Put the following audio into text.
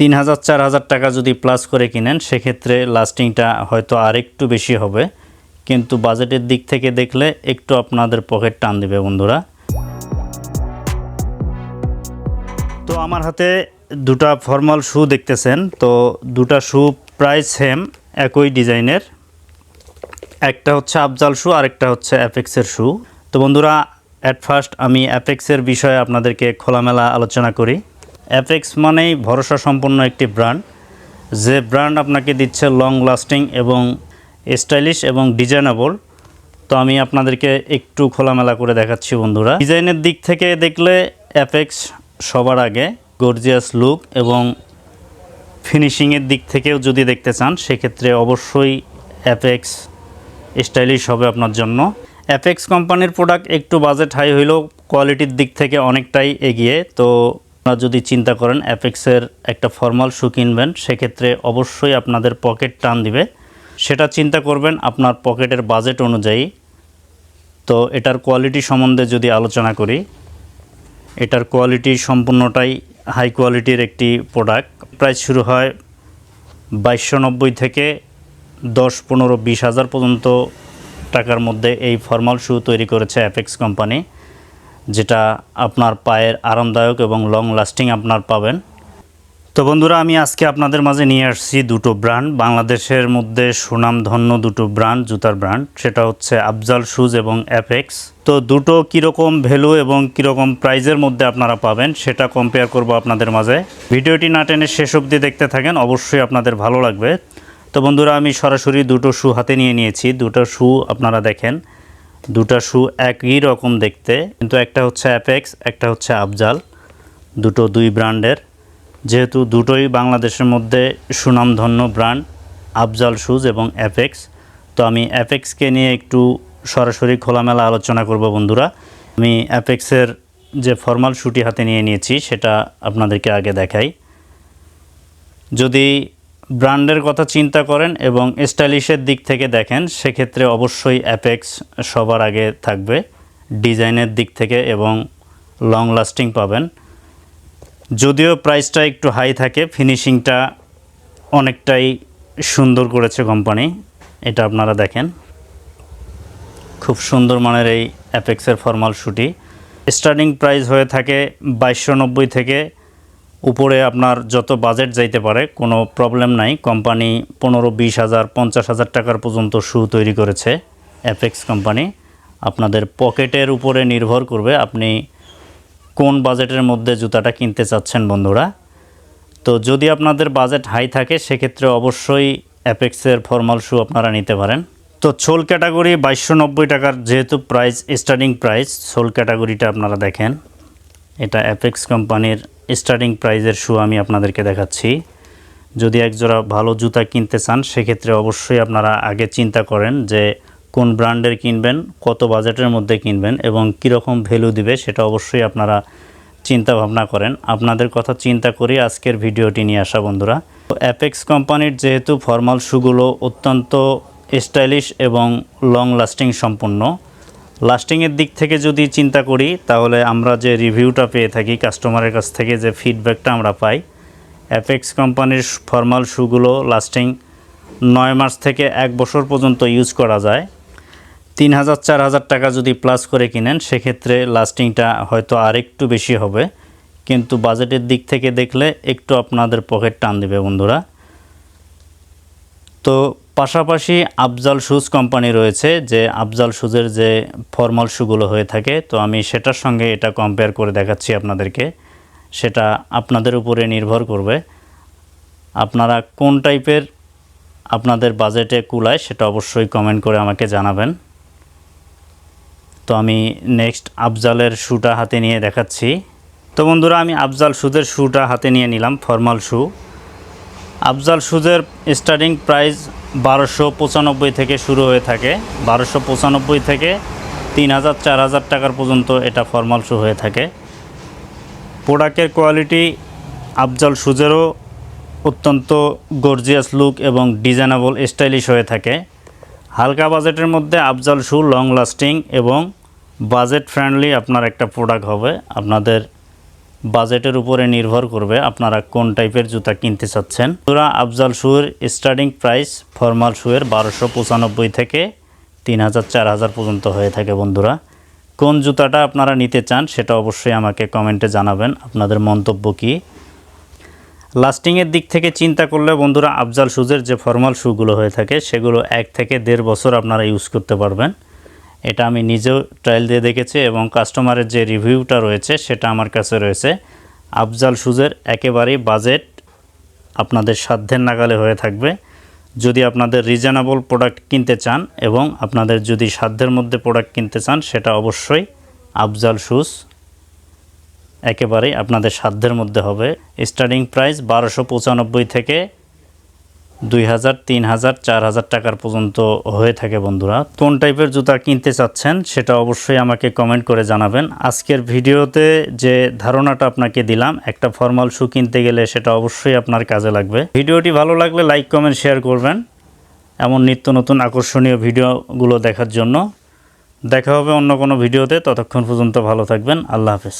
তিন হাজার চার হাজার টাকা যদি প্লাস করে কিনেন, সেক্ষেত্রে লাস্টিংটা হয়তো আরেকটু বেশি হবে। কিন্তু বাজেটের দিক থেকে দেখলে একটু আপনাদের পকেট টান দেবে বন্ধুরা। তো আমার হাতে দুটা ফর্মাল শু দেখতেছেন। তো দুটা শু প্রায় সেম একই ডিজাইনের একটা হচ্ছে আফজাল শু আরেকটা হচ্ছে অ্যাপেক্সের শু তো বন্ধুরা অ্যাট ফার্স্ট আমি অ্যাপেক্সের বিষয়ে আপনাদেরকে খোলামেলা আলোচনা করি। অ্যাপেক্স মানেই ভরসা সম্পন্ন একটি ব্র্যান্ড যে ব্র্যান্ড আপনাকে দিচ্ছে লং লাস্টিং এবং স্টাইলিশ এবং ডিজাইনেবল তো আমি আপনাদেরকে একটু খোলামেলা করে দেখাচ্ছি বন্ধুরা। ডিজাইনের দিক থেকে দেখলে অ্যাপেক্স সবার আগে গর্জিয়াস লুক এবং ফিনিশিংয়ের দিক থেকেও যদি দেখতে চান, সেক্ষেত্রে অবশ্যই অ্যাপেক্স স্টাইলিশ হবে আপনার জন্য। অ্যাপেক্স কোম্পানির প্রোডাক্ট একটু বাজেট হাই হইলেও কোয়ালিটির দিক থেকে অনেকটাই এগিয়ে। তো আপনারা যদি চিন্তা করেন অ্যাপেক্সের একটা ফর্মাল শু কিনবেন, সেক্ষেত্রে অবশ্যই আপনাদের পকেট টান দিবে। সেটা চিন্তা করবেন, আপনার পকেটের বাজেট অনুযায়ী। তো এটার কোয়ালিটি সম্বন্ধে যদি আলোচনা করি, এটার কোয়ালিটি সম্পূর্ণটাই হাই কোয়ালিটির একটি প্রোডাক্ট প্রাইস শুরু হয় বাইশশো নব্বই থেকে দশ, পনেরো, বিশ হাজার পর্যন্ত টাকার মধ্যে এই ফর্মাল শু তৈরি করেছে অ্যাপেক্স কোম্পানি যেটা আপনার পায়ের আরামদায়ক এবং লং লাস্টিং আপনার পাবেন। তো বন্ধুরা, আমি আজকে আপনাদের মাঝে নিয়ে আসছি দুটো ব্র্যান্ড বাংলাদেশের মধ্যে সুনামধন্য দুটো ব্র্যান্ড জুতার ব্র্যান্ড সেটা হচ্ছে আফজাল শুজ এবং অ্যাপেক্স তো দুটো কীরকম ভ্যালু এবং কীরকম প্রাইজের মধ্যে আপনারা পাবেন, সেটা কম্পেয়ার করব আপনাদের মাঝে। ভিডিওটি না টেনে শেষ অবধি দেখতে থাকেন, অবশ্যই আপনাদের ভালো লাগবে। তো বন্ধুরা, আমি সরাসরি দুটো শু হাতে নিয়ে নিয়েছি। দুটো শু আপনারা দেখেন। দুটো শু একই রকম দেখতে, কিন্তু একটা হচ্ছে অ্যাপেক্স একটা হচ্ছে আফজাল দুটো দুই ব্র্যান্ডের। যেহেতু দুটোই বাংলাদেশের মধ্যে সুনামধন্য ব্র্যান্ড আফজাল শুজ এবং অ্যাপেক্স তো আমি অ্যাপেক্সকে নিয়ে একটু সরাসরি খোলামেলা আলোচনা করব বন্ধুরা। আমি অ্যাপেক্সের যে ফর্মাল শুটি হাতে নিয়ে নিয়েছি, সেটা আপনাদেরকে আগে দেখাই। যদি ব্র্যান্ডের কথা চিন্তা করেন এবং স্টাইলিশের দিক থেকে দেখেন, সেক্ষেত্রে অবশ্যই অ্যাপেক্স সবার আগে থাকবে, ডিজাইনের দিক থেকে এবং লং লাস্টিং পাবেন। যদিও প্রাইসটা একটু হাই থাকে ফিনিশিংটা অনেকটাই সুন্দর করেছে কোম্পানি এটা আপনারা দেখেন। খুব সুন্দর মানের এই অ্যাপেক্সের ফর্মাল শুটি। স্টার্টিং প্রাইস হয়ে থাকে বাইশশো থেকে উপরে আপনার যত বাজেট যাইতে পারে, কোনো প্রবলেম নাই। কোম্পানি পনেরো, বিশ হাজার, পঞ্চাশ হাজার টাকার পর্যন্ত শু তৈরি করেছে অ্যাপেক্স কোম্পানি আপনাদের পকেটের উপরে নির্ভর করবে আপনি কোন বাজেটের মধ্যে জুতাটা কিনতে চাচ্ছেন বন্ধুরা। তো যদি আপনাদের বাজেট হাই থাকে, সেক্ষেত্রে অবশ্যই অ্যাপেক্সের ফর্মাল শু আপনারা নিতে পারেন। তো সোল ক্যাটাগরি বাইশশো টাকার যেহেতু প্রাইস স্টার্টিং প্রাইস সোল ক্যাটাগরিটা আপনারা দেখেন। এটা অ্যাপেক্স কোম্পানির স্টার্টিং প্রাইজের শু আমি আপনাদেরকে দেখাচ্ছি। যদি একজোড়া ভালো জুতা কিনতে চান, সেক্ষেত্রে অবশ্যই আপনারা আগে চিন্তা করেন যে কোন ব্র্যান্ডের কিনবেন, কত বাজেটের মধ্যে কিনবেন এবং কীরকম ভ্যালু দিবে, সেটা অবশ্যই আপনারা চিন্তা ভাবনা করেন। আপনাদের কথা চিন্তা করি আজকের ভিডিওটি নিয়ে আসা বন্ধুরা। অ্যাপেক্স কোম্পানির যেহেতু ফর্মাল শুগুলো অত্যন্ত স্টাইলিশ এবং লং লাস্টিং সম্পন্ন লাস্টিংয়ের দিক থেকে যদি চিন্তা করি, তাহলে আমরা যে রিভিউটা পেয়ে থাকি কাস্টমারের কাছ থেকে, যে ফিডব্যাকটা আমরা পাই অ্যাপেক্স কোম্পানির ফর্মাল শুগুলো লাস্টিং নয় মাস থেকে এক বছর পর্যন্ত ইউজ করা যায়। তিন হাজার, চার হাজার টাকা যদি প্লাস করে কিনেন, সেক্ষেত্রে লাস্টিংটা হয়তো আরেকটু বেশি হবে। কিন্তু বাজেটের দিক থেকে দেখলে একটু আপনাদের পকেট টান দেবে বন্ধুরা। তো পাশাপাশি আফজাল শুজ কোম্পানি রয়েছে যে আফজাল শুজের যে ফর্মাল শুগুলো হয়ে থাকে, তো আমি সেটার সঙ্গে এটা কম্পেয়ার করে দেখাচ্ছি আপনাদেরকে। সেটা আপনাদের উপরে নির্ভর করবে। আপনারা কোন টাইপের আপনাদের বাজেটে কুলায় সেটা অবশ্যই কমেন্ট করে আমাকে জানাবেন। তো আমি নেক্সট আফজালের শ্যুটা হাতে নিয়ে দেখাচ্ছি। তো বন্ধুরা, আমি আফজাল শুজের শ্যুটা হাতে নিয়ে নিলাম, ফর্মাল শ্যু আফজাল শুজের স্টার্টিং প্রাইস বারোশো পঁচানব্বই থেকে শুরু হয়ে থাকে। বারোশো পঁচানব্বই থেকে তিন হাজার, চার হাজার টাকার পর্যন্ত এটা ফর্মাল শু হয়ে থাকে। প্রোডাক্টের কোয়ালিটি আফজাল শুজেরও অত্যন্ত গর্জিয়াস লুক এবং ডিজাইনেবল স্টাইলিশ হয়ে থাকে। হালকা বাজেটের মধ্যে আফজাল শু লং লাস্টিং এবং বাজেট ফ্রেন্ডলি আপনার একটা প্রোডাক্ট হবে। আপনাদের বাজেটের উপরে নির্ভর করবে আপনারা কোন টাইপের জুতা কিনতে চাচ্ছেন। পুরা আফজাল শুয়ের স্টার্টিং প্রাইস ফর্মাল শুয়ের বারোশো পঁচানব্বই থেকে তিন হাজার চার হাজার পর্যন্ত হয়ে থাকে বন্ধুরা। কোন জুতাটা আপনারা নিতে চান সেটা অবশ্যই আমাকে কমেন্টে জানাবেন। আপনাদের মন্তব্য কী? লাস্টিংয়ের দিক থেকে চিন্তা করলে বন্ধুরা আফজাল শুজের যে ফর্মাল শুগুলো হয়ে থাকে সেগুলো এক থেকে দেড় বছর আপনারা ইউজ করতে পারবেন। এটা আমি নিজেও ট্রায়াল দিয়ে দেখেছি এবং কাস্টমারের যে রিভিউটা রয়েছে, সেটা আমার কাছে রয়েছে। আফজাল শুজের একেবারেই বাজেট আপনাদের সাধ্যের নাগালে হয়ে থাকবে। যদি আপনাদের রিজনেবল প্রোডাক্ট কিনতে চান এবং আপনাদের যদি সাধ্যের মধ্যে প্রোডাক্ট কিনতে চান, সেটা অবশ্যই আফজাল শুজ একেবারেই আপনাদের সাধ্যের মধ্যে হবে। স্টার্টিং প্রাইস বারোশো থেকে দুই হাজার, তিন হাজার, চার হাজার টাকার পর্যন্ত হয়ে থাকে বন্ধুরা। কোন টাইপের জুতা কিনতে চাচ্ছেন সেটা অবশ্যই আমাকে কমেন্ট করে জানাবেন। আজকের ভিডিওতে যে ধারণাটা আপনাকে দিলাম, একটা ফর্মাল শু কিনতে গেলে সেটা অবশ্যই আপনার কাজে লাগবে। ভিডিওটি ভালো লাগলে লাইক কমেন্ট শেয়ার করবেন এমন নিত্য নতুন আকর্ষণীয় ভিডিওগুলো দেখার জন্য। দেখা হবে অন্য কোনো ভিডিওতে, ততক্ষণ পর্যন্ত ভালো থাকবেন। আল্লাহ হাফেজ।